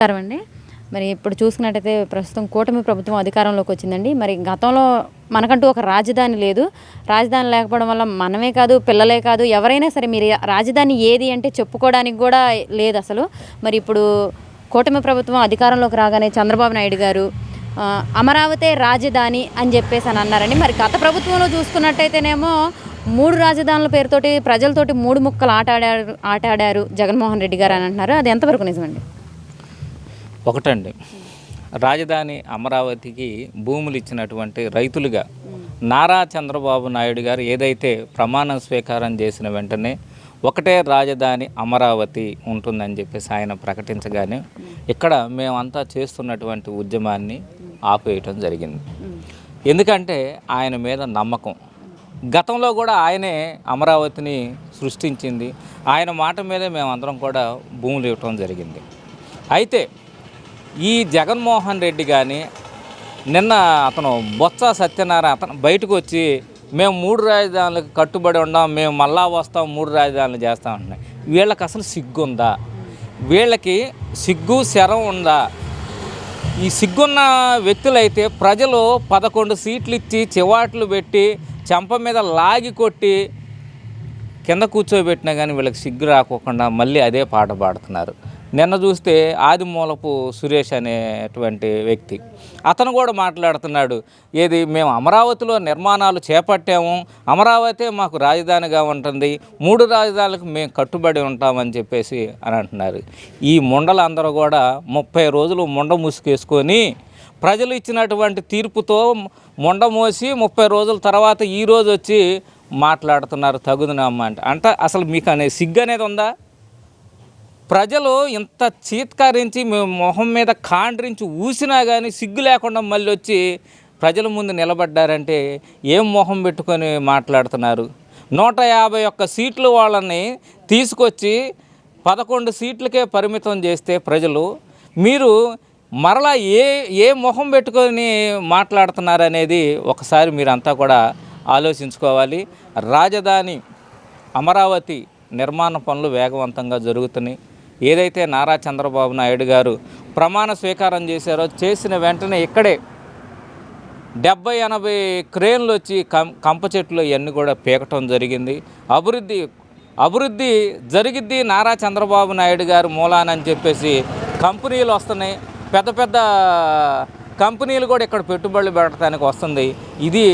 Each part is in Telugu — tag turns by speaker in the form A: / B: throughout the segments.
A: నమస్కారం అండి మరి ఇప్పుడు చూసుకున్నట్టయితే ప్రస్తుతం కూటమి ప్రభుత్వం అధికారంలోకి వచ్చిందండి. మరి గతంలో మనకంటూ ఒక రాజధాని లేదు. రాజధాని లేకపోవడం వల్ల మనమే కాదు పిల్లలే కాదు ఎవరైనా సరే మీరు రాజధాని ఏది అంటే చెప్పుకోవడానికి కూడా లేదు అసలు. మరి ఇప్పుడు కూటమి ప్రభుత్వం అధికారంలోకి రాగానే చంద్రబాబు నాయుడు గారు అమరావతి రాజధాని అని చెప్పేసి అని అన్నారండి. మరి గత ప్రభుత్వంలో చూసుకున్నట్టయితేనేమో మూడు రాజధానుల పేరుతోటి ప్రజలతోటి మూడు ముక్కలు ఆట ఆడారు ఆట ఆడారు జగన్మోహన్ రెడ్డి గారు అని అంటున్నారు. అది ఎంతవరకు నిజమండి?
B: ఒకటండి. రాజధాని అమరావతికి భూములు ఇచ్చినటువంటి రైతులుగా నారా చంద్రబాబు నాయుడు గారు ఏదైతే ప్రమాణ స్వీకారం చేసిన వెంటనే ఒకటే రాజధాని అమరావతి ఉంటుందని చెప్పేసి ఆయన ప్రకటించగానే ఇక్కడ మేమంతా చేస్తున్నటువంటి ఉద్యమాన్ని ఆపేయటం జరిగింది. ఎందుకంటే ఆయన మీద నమ్మకం. గతంలో కూడా ఆయనే అమరావతిని సృష్టించింది. ఆయన మాట మీదే మేమందరం కూడా భూములు ఇవ్వటం జరిగింది. అయితే ఈ జగన్మోహన్ రెడ్డి కానీ నిన్న అతను బొత్స సత్యనారాయణ అతను బయటకు వచ్చి మేము మూడు రాజధానులకు కట్టుబడి ఉన్నాం మేము మళ్ళా వస్తాం మూడు రాజధానులు చేస్తాం అంటున్నాయి వీళ్ళకి అసలు సిగ్గుందా? వీళ్ళకి సిగ్గు శరం ఉందా? ఈ సిగ్గున్న వ్యక్తులైతే ప్రజలు పదకొండు సీట్లు ఇచ్చి చివాట్లు పెట్టి చెంప మీద లాగి కొట్టి కింద కూర్చోబెట్టినా కానీ వీళ్ళకి సిగ్గు రాకోకుండా మళ్ళీ అదే పాట పాడుతున్నారు. నిన్న చూస్తే ఆదిమూలపు సురేష్ అనేటువంటి వ్యక్తి. అతను కూడా మాట్లాడుతున్నాడు ఏది మేము అమరావతిలో నిర్మాణాలు చేపట్టాము అమరావతి మాకు రాజధానిగా ఉంటుంది మూడు రాజధానులకు మేము కట్టుబడి ఉంటామని చెప్పేసి అని అంటున్నారు. ఈ ముండలందరూ కూడా ముప్పై రోజులు ముండ ముసుకేసుకొని ప్రజలు ఇచ్చినటువంటి తీర్పుతో ముండ మోసి ముప్పై రోజుల తర్వాత ఈ రోజు వచ్చి మాట్లాడుతున్నారు తగుదనమ్మ అంటే. అంటే అసలు మీకు అనే సిగ్గు అనేది ఉందా? ప్రజలు ఇంత చీత్కరించి మేము మొహం మీద కాండ్రించి ఊసినా కానీ సిగ్గు లేకుండా మళ్ళీ వచ్చి ప్రజల ముందు నిలబడ్డారంటే ఏం మొహం పెట్టుకొని మాట్లాడుతున్నారు? నూట యాభై ఒక్క సీట్లు వాళ్ళని తీసుకొచ్చి పదకొండు సీట్లకే పరిమితం చేస్తే ప్రజలు మీరు మరలా ఏ ఏ మొహం పెట్టుకొని మాట్లాడుతున్నారనేది ఒకసారి మీరంతా కూడా ఆలోచించుకోవాలి. రాజధాని అమరావతి నిర్మాణ పనులు వేగవంతంగా జరుగుతున్నాయి. ఏదైతే నారా చంద్రబాబు నాయుడు గారు ప్రమాణ స్వీకారం చేశారో చేసిన వెంటనే ఇక్కడే డెబ్బై ఎనభై క్రేన్లు వచ్చి కం కంప చెట్లు ఇవన్నీ కూడా పీకటం జరిగింది. అభివృద్ధి అభివృద్ధి జరిగిద్ది నారా చంద్రబాబు నాయుడు గారు మూలానని చెప్పేసి కంపెనీలు వస్తున్నాయి. పెద్ద పెద్ద కంపెనీలు కూడా ఇక్కడ పెట్టుబడులు పెట్టడానికి వస్తుంది. ఇది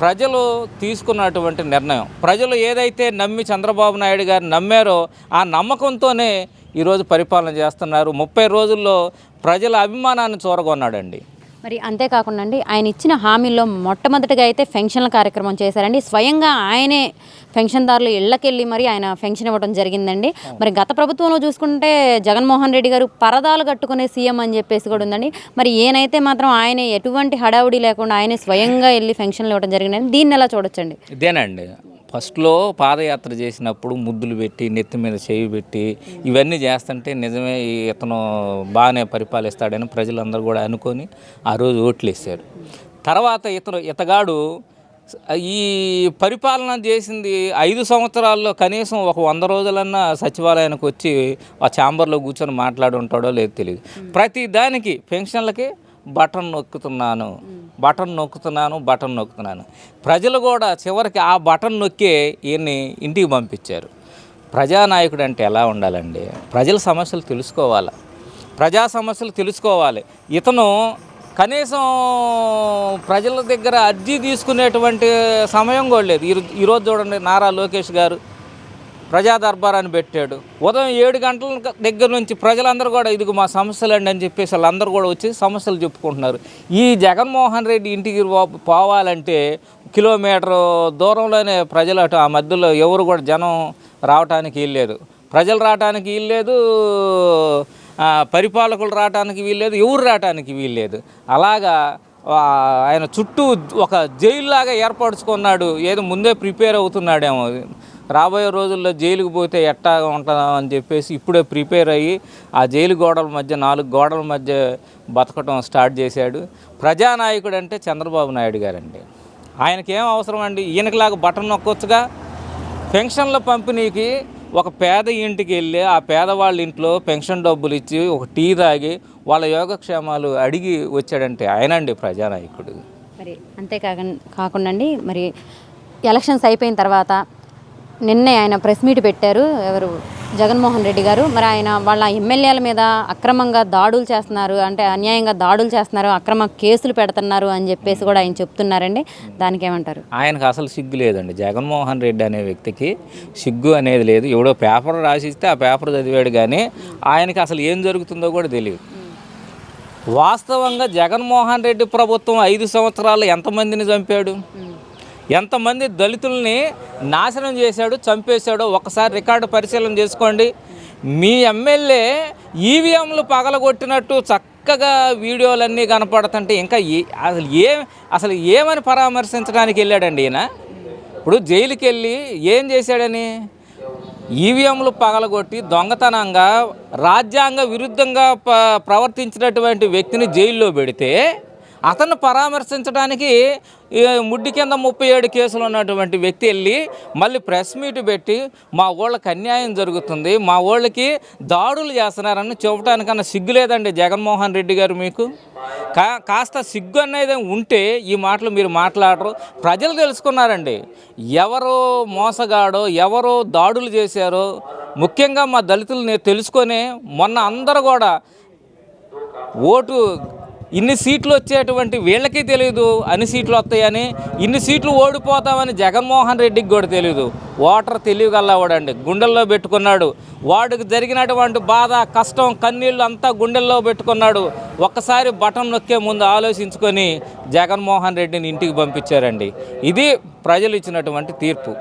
B: ప్రజలు తీసుకున్నటువంటి నిర్ణయం. ప్రజలు ఏదైతే నమ్మి చంద్రబాబు నాయుడు గారు నమ్మారో ఆ నమ్మకంతోనే ఈరోజు పరిపాలన చేస్తున్నారు. ముప్పై రోజుల్లో ప్రజల అభిమానాన్ని చూరగొన్నాడండి.
A: మరి అంతేకాకుండా అండి ఆయన ఇచ్చిన హామీల్లో మొట్టమొదటిగా అయితే ఫెన్షన్ల కార్యక్రమం చేశారండి. స్వయంగా ఆయనే పెన్షన్దారులు ఇళ్ళకెళ్ళి మరి ఆయన పెన్షన్ ఇవ్వడం జరిగిందండి. మరి గత ప్రభుత్వంలో చూసుకుంటే జగన్మోహన్ రెడ్డి గారు పరదాలు కట్టుకునే సీఎం అని చెప్పేసి కూడా ఉందండి. మరి ఏనైతే మాత్రం ఆయన ఎటువంటి హడావుడి లేకుండా ఆయనే స్వయంగా వెళ్ళి పెన్షన్లు ఇవ్వడం జరిగిందండి. దీన్ని ఎలా చూడొచ్చండి?
B: ఇదేనండి. ఫస్ట్లో పాదయాత్ర చేసినప్పుడు ముద్దులు పెట్టి నెత్తి మీద చేయి పెట్టి ఇవన్నీ చేస్తుంటే నిజమే ఇతను బాగానే పరిపాలిస్తాడని ప్రజలందరూ కూడా అనుకొని ఆ రోజు ఓట్లు వేశారు తర్వాత ఇతను ఇతగాడు ఈ పరిపాలన చేసింది ఐదు సంవత్సరాల్లో కనీసం ఒక వంద రోజులన్నా సచివాలయానికి వచ్చి ఆ ఛాంబర్లో కూర్చొని మాట్లాడి ఉంటాడో లేదో తెలియదు ప్రతి దానికి పెన్షన్లకి బటన్ నొక్కుతున్నాను. బటన్ నొక్కుతున్నాను బటన్ నొక్కుతున్నాను. ప్రజలు కూడా చివరికి ఆ బటన్ నొక్కే ఈయన్ని ఇంటికి పంపించారు. ప్రజానాయకుడు అంటే ఎలా ఉండాలండి? ప్రజల సమస్యలు తెలుసుకోవాలి? ప్రజా సమస్యలు తెలుసుకోవాలి. ఇతను కనీసం ప్రజల దగ్గర అర్జీ తీసుకునేటువంటి సమయం కూడా లేదు. ఈరోజు చూడండి నారా లోకేష్ గారు ప్రజా దర్బారాన్ని పెట్టాడు. ఉదయం ఏడు గంటల దగ్గర నుంచి ప్రజలందరూ కూడా ఇదిగో మా సమస్యలు అండి అని చెప్పేసి వాళ్ళందరూ కూడా వచ్చి సమస్యలు చెప్పుకుంటున్నారు. ఈ జగన్మోహన్ రెడ్డి ఇంటికి పోవాలంటే కిలోమీటర్ దూరంలోనే ప్రజలు అటు ఆ మధ్యలో ఎవరు కూడా జనం రావటానికి వీల్లేదు ప్రజలు రావటానికి వీల్లేదు పరిపాలకులు రావటానికి వీల్లేదు ఎవరు రావటానికి వీల్లేదు అలాగా ఆయన చుట్టూ ఒక జైల్లాగా ఏర్పరచుకున్నాడు ఏదో ముందే ప్రిపేర్ అవుతున్నాడేమో. రాబోయే రోజుల్లో జైలుకు పోతే ఎట్టా ఉంటుందా అని చెప్పేసి ఇప్పుడే ప్రిపేర్ అయ్యి ఆ జైలు గోడల మధ్య నాలుగు గోడల మధ్య బతకటం స్టార్ట్ చేశాడు. ప్రజానాయకుడు అంటే చంద్రబాబు నాయుడు గారండి. ఆయనకి ఏం అవసరం అండి? ఈయనకిలాగా బటన్ నొక్కొచ్చుగా? పెన్షన్ల పంపిణీకి ఒక పేద ఇంటికి వెళ్ళి ఆ పేదవాళ్ళ ఇంట్లో పెన్షన్ డబ్బులు ఇచ్చి ఒక టీ తాగి వాళ్ళ యోగక్షేమాలు అడిగి వచ్చాడంటే ఆయనండి ప్రజానాయకుడు.
A: మరి అంతేకాక కాకుండా అండి మరి ఎలక్షన్స్ అయిపోయిన తర్వాత నిన్నే ఆయన ప్రెస్ మీట్ పెట్టారు ఎవరు? జగన్మోహన్ రెడ్డి గారు. మరి ఆయన వాళ్ళ ఎమ్మెల్యేల మీద అక్రమంగా దాడులు చేస్తున్నారు అంటే అన్యాయంగా దాడులు చేస్తున్నారు అక్రమ కేసులు పెడుతున్నారు అని చెప్పేసి కూడా ఆయన చెప్తున్నారండి. దానికి ఏమంటారు?
B: ఆయనకు అసలు సిగ్గు లేదండి. జగన్మోహన్ రెడ్డి అనే వ్యక్తికి సిగ్గు అనేది లేదు. ఎవడో పేపర్ రాసిస్తే ఆ పేపర్ చదివాడు కానీ ఆయనకి అసలు ఏం జరుగుతుందో కూడా తెలియదు. వాస్తవంగా జగన్మోహన్ రెడ్డి ప్రభుత్వం ఐదు సంవత్సరాలు ఎంతమందిని చంపాడు? ఎంతమంది దళితుల్ని నాశనం చేశాడు చంపేశాడో ఒకసారి రికార్డు పరిశీలన చేసుకోండి. మీ ఎమ్మెల్యే ఈవీఎంలు పగలగొట్టినట్టు చక్కగా వీడియోలన్నీ కనపడుతుంటే ఇంకా అసలు ఏ అసలు ఏమని పరామర్శించడానికి వెళ్ళాడండి ఈయన? ఇప్పుడు జైలుకి వెళ్ళి ఏం చేశాడని? ఈవీఎంలు పగలగొట్టి దొంగతనంగా రాజ్యాంగ విరుద్ధంగా ప్రవర్తించినటువంటి వ్యక్తిని జైల్లో పెడితే అతను పరామర్శించడానికి ముడ్డి కింద ముప్పై ఏడు కేసులు ఉన్నటువంటి వ్యక్తి వెళ్ళి మళ్ళీ ప్రెస్ మీట్ పెట్టి మా ఊళ్ళకి అన్యాయం జరుగుతుంది మా ఊళ్ళకి దాడులు చేస్తున్నారని చెప్పడానికన్నా సిగ్గు లేదండి జగన్మోహన్ రెడ్డి గారు మీకు? కా కాస్త సిగ్గు అనేది ఉంటే ఈ మాటలు మీరు మాట్లాడరు. ప్రజలు తెలుసుకున్నారండి. ఎవరో మోసగాడో ఎవరో దాడులు చేశారో ముఖ్యంగా మా దళితుల్ని తెలుసుకొని మొన్న అందరూ కూడా ఓటు ఇన్ని సీట్లు వచ్చేటువంటి వీళ్ళకి తెలియదు అన్ని సీట్లు వస్తాయని ఇన్ని సీట్లు ఓడిపోతామని జగన్మోహన్ రెడ్డికి కూడా తెలియదు ఓటర్ తెలియగలవాడండి గుండెల్లో పెట్టుకున్నాడు. వాడికి జరిగినటువంటి బాధ కష్టం కన్నీళ్ళు అంతా గుండెల్లో పెట్టుకున్నాడు. ఒక్కసారి బటన్ నొక్కే ముందు ఆలోచించుకొని జగన్మోహన్ రెడ్డిని ఇంటికి పంపించారండి. ఇది ప్రజలు ఇచ్చినటువంటి తీర్పు.